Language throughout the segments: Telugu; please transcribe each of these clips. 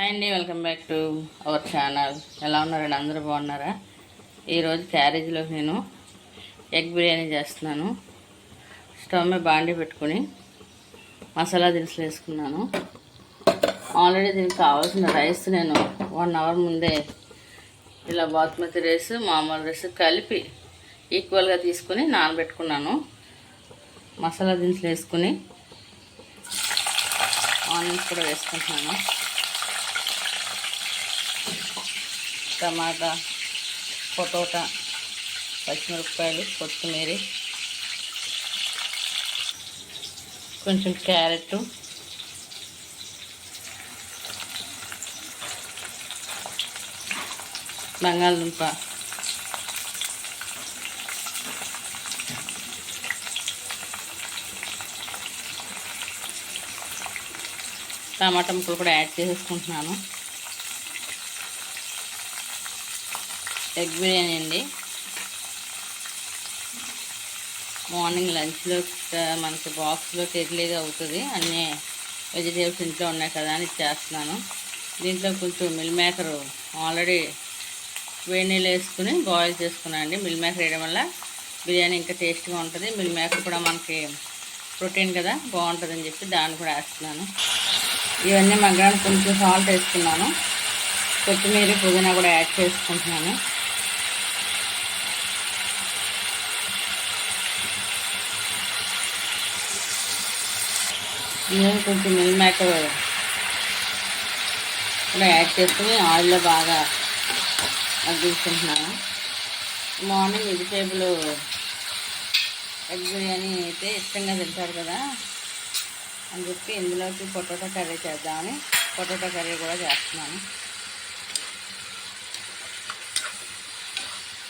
హాయ్ అండి welcome back to our channel. ఎలా ఉన్నారండి? అందరూ బాగున్నారా? ఈరోజు క్యారేజీలోకి నేను ఎగ్ బిర్యానీ చేస్తున్నాను. స్టవ్ మీద బాండి పెట్టుకుని మసాలా దినుసులు వేసుకున్నాను. ఆల్రెడీ దీనికి కావాల్సిన రైస్ నేను వన్ అవర్ ముందే ఇలా బాస్మతి రైస్ మామూలు రైస్ కలిపి ఈక్వల్గా తీసుకుని నానబెట్టుకున్నాను. మసాలా దినుసులు వేసుకుని ఆనియన్స్ కూడా వేసుకుంటున్నాను. టమాటా పొటోటా పచ్చిమిరపకాయలు కొత్తిమీర కొంచెం క్యారెట్ బంగాళదుంప. టమాటా ముక్కలు కూడా యాడ్ చేసేసుకుంటున్నాను. ఎగ్ బిర్యానీ అండి. మార్నింగ్ లంచ్లో మనకి బాక్స్లో ఎర్లీగా అవుతుంది. అన్నీ వెజిటేబుల్స్ ఇంట్లో ఉన్నాయి కదా అని చేస్తున్నాను దీంట్లో కొంచెం మిల్ మేకర్ ఆల్రెడీ వేడి నీళ్ళు వేసుకుని బాయిల్ చేసుకున్నాను అండి. మిల్ మేకర్ వేయడం వల్ల బిర్యానీ ఇంకా టేస్ట్గా ఉంటుంది. మిల్ మేకర్ కూడా మనకి ప్రోటీన్ కదా బాగుంటుందని చెప్పి దాన్ని కూడా వేస్తున్నాను. ఇవన్నీ మగ్గడానికి కొంచెం సాల్ట్ వేసుకున్నాను. కొత్తిమీర పుదీనా కూడా యాడ్ చేసుకుంటున్నాను. నేను కొంచెం మిల్ మేకర్ కూడా యాడ్ చేసుకుని ఆయిల్లో బాగా అగ్గించుకుంటున్నాను మార్నింగ్ వెజిటేబుల్ ఎగ్ బిర్యానీ అయితే ఇష్టంగా తింటారు కదా? అని చెప్పి ఇందులోకి పొటాటో కర్రీ చేద్దామని పొటాటో కర్రీ కూడా చేస్తున్నాను.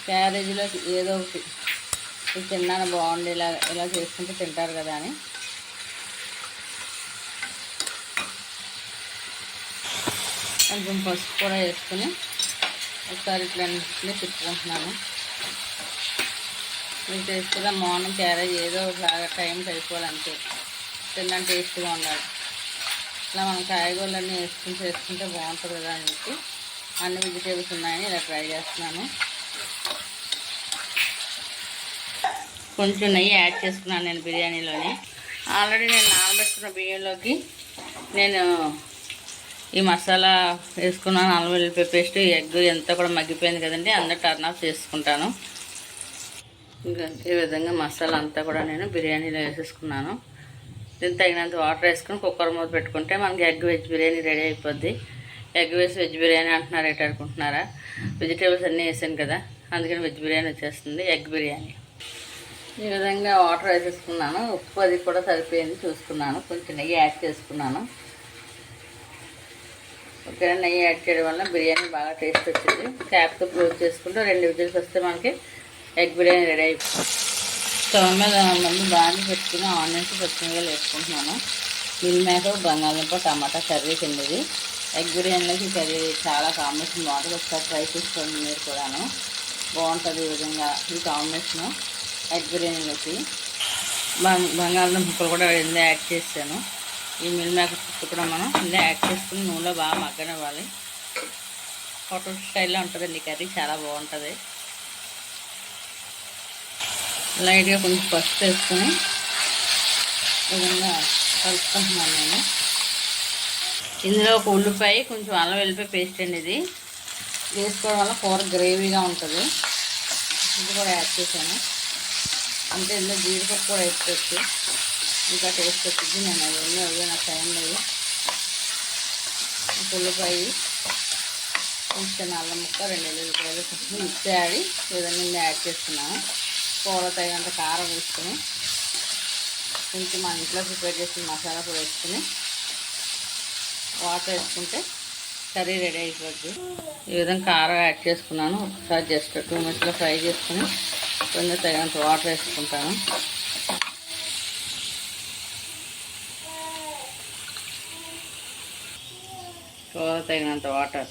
క్యారేజీలో ఏదో ఒకటి. తిన్నాను బాగుండి ఇలా ఇలా చేసుకుంటే తింటారు కదా అని. కొంచెం పసుపు కూడా వేసుకుని ఒకసారి ఇట్లా అన్నింటినీ తిప్పుకుంటున్నాను. మీరు తెలుసు మార్నింగ్ క్యారేజ్ ఏదో ఒకలాగా టైం సరిపోవాలంతే తిన్నాను టేస్ట్గా ఉండాలి. ఇట్లా మనం కాయగూరలన్నీ వేసుకుని చేసుకుంటే బాగుంటుంది కదా అని చెప్పి అన్ని వెజిటేబుల్స్ ఉన్నాయని ఇలా ట్రై చేస్తున్నాను. కొంచెం నెయ్యి యాడ్ చేసుకున్నాను నేను బిర్యానీలోని. ఆల్రెడీ నేను నానబెట్టుకున్న బియ్యంలోకి నేను ఈ మసాలా వేసుకున్నాను అల్లం వెల్లిపాయ పేస్ట్ ఎగ్ ఎంత కూడా మగ్గిపోయింది కదండి అందరూ టర్న్ ఆఫ్ చేసుకుంటాను. ఇంకా ఈ విధంగా మసాలా అంతా కూడా నేను బిర్యానీలో వేసేసుకున్నాను. దీనికి తగినంత వాటర్ వేసుకుని కుక్కర్ మూత పెట్టుకుంటే మనకి ఎగ్ వెజ్ బిర్యానీ రెడీ అయిపోద్ది. ఎగ్ వేసి వెజ్ బిర్యానీ అంటున్నారు ఎటు అనుకుంటున్నారా? వెజిటేబుల్స్ అన్నీ వేసాను కదా అందుకని వెజ్ బిర్యానీ వచ్చేస్తుంది ఎగ్ బిర్యానీ. ఈ విధంగా వాటర్ వేసేసుకున్నాను. ఉప్పు అది కూడా సరిపోయింది చూసుకున్నాను. కొంచెం నెయ్యి యాడ్ చేసుకున్నాను. ఇక్కడ నెయ్యి యాడ్ చేయడం వల్ల బిర్యానీ బాగా టేస్ట్ వచ్చింది. క్యాప్తో క్లోజ్ చేసుకుంటూ రెండు విజిల్స్ వస్తే మనకి ఎగ్ బిర్యానీ రెడీ అయిపోతుంది స్టవ్ మీద మళ్ళీ బాగా పెట్టుకుని ఆనియన్స్ పచ్చిమిరపకాయలు వేసుకుంటున్నాను. మిల్ మేక బంగాళదుంప టమాటా కర్రీ కిందది ఎగ్ బిర్యానీలోకి కర్రీ చాలా కాంబినేషన్ బాగుంటుంది. ఒకసారి ట్రై చేసుకోండి మీరు కూడాను. బాగుంటుంది ఈ విధంగా ఈ కాంబినేషను ఎగ్ బిర్యానీలోకి. బంగాళదుంపలు కూడా ఇందులో యాడ్ చేశాను. ఈ మిల్ మేకర్ పుట్టు కూడా మనం ఇందులో యాడ్ చేసుకుని నూనెలో బాగా మగ్గనివ్వాలి. హోటల్ స్టైల్లో ఉంటుందండి కర్రీ చాలా బాగుంటుంది. లైట్గా కొంచెం పసుపు వేసుకొని విధంగా కలుపుకుంటున్నాను నేను. ఇందులో ఒక ఉల్లిపాయ కొంచెం అల్లం వెల్లిపాయ పేస్ట్ అండి ఇది. వేసుకోవడం వల్ల కూర గ్రేవీగా ఉంటుంది. ఇది కూడా యాడ్ చేశాను. అంటే ఇందులో జీడిపప్పు కూడా వేసుకోవచ్చు ఇంకా టేస్ట్ వచ్చింది. నేను అవన్నీ అవి నాకు టైం లేదు. ఉల్లిపాయ కొంచెం అల్లం ముక్క రెండు ఎల్లుల్లిపాయలు కొంచెం మిక్స్ ఆడి ఈ విధంగా యాడ్ చేస్తున్నాను. కూర తగినంత కారం వేసుకుని కొంచెం మన ఇంట్లో ప్రిపేర్ చేసిన మసాలా కూడా వేసుకుని వాటర్ వేసుకుంటే కర్రీ రెడీ అయిపోద్ది. ఈ విధంగా కారం యాడ్ చేసుకున్నాను. ఒకసారి జస్ట్ టూ మినిట్స్లో ఫ్రై చేసుకుని కొంచెం తగినంత వాటర్ వేసుకుంటాను. తగినంత వాటర్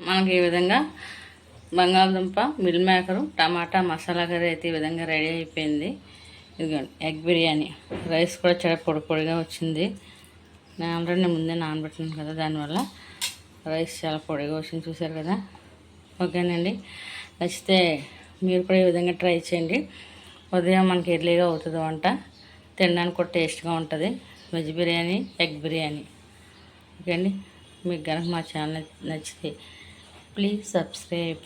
మనకి ఈ విధంగా బంగాళదుంప meal maker tomato masala curry అయితే ఈ విధంగా రెడీ అయిపోయింది. ఇదిగోండి ఎగ్ బిర్యానీ. రైస్ కూడా చాలా పొడి పొడిగా వచ్చింది. నేను ఆల్రెడీ ముందే నానబెట్టినాను కదా దానివల్ల రైస్ చాలా పొడిగా వచ్చింది చూసారు కదా? ఓకేనండి. నచ్చితే మీరు కూడా ఈ విధంగా ట్రై చేయండి. ఉదయం మనకి ఎర్లీగా అవుతుంది వంట. తినడానికి కూడా టేస్ట్గా ఉంటుంది. Veg biryani egg biryani. Okay అండి? మీకు కనుక మా ఛానల్ నచ్చితే ప్లీజ్ సబ్స్క్రైబ్.